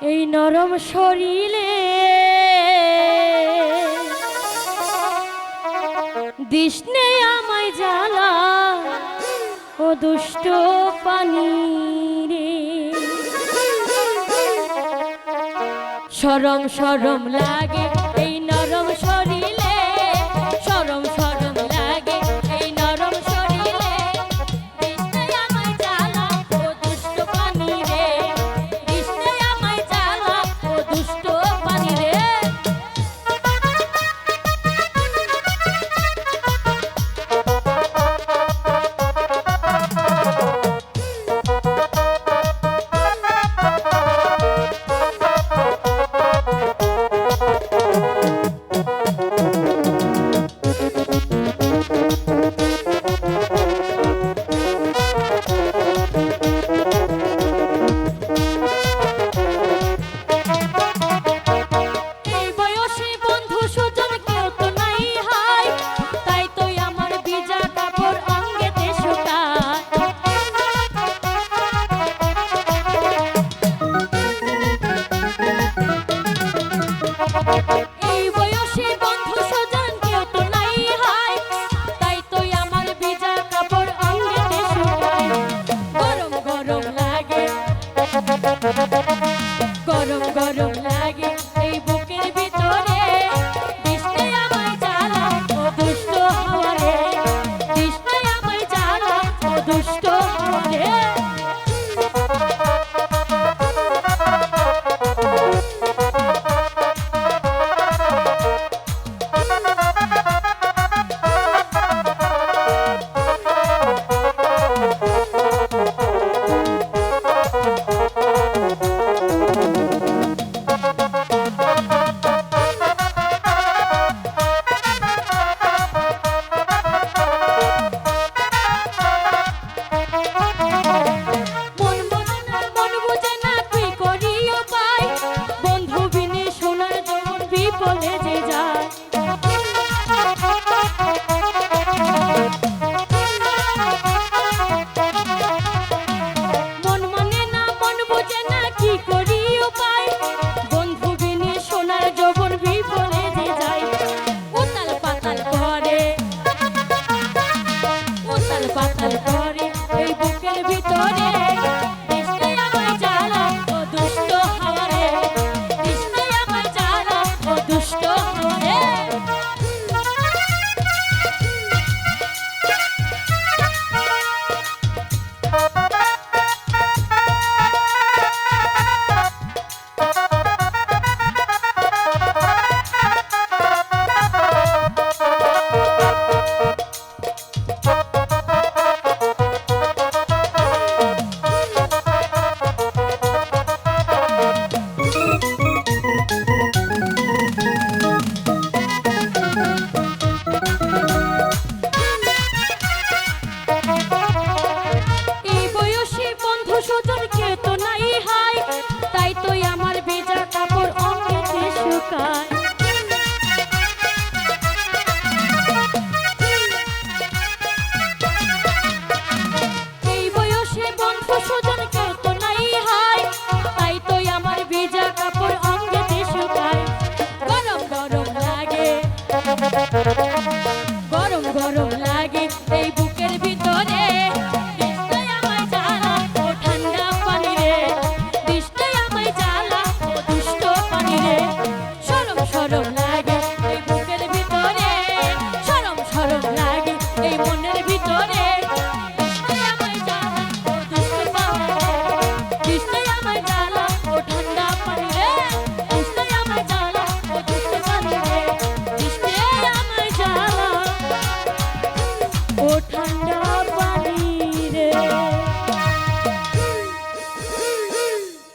এই নরম শরীরে দৃষ্ণে আমায় জ্বালা ও দুষ্ট পানি রে। সরম সরম লাগে stop talking. 快点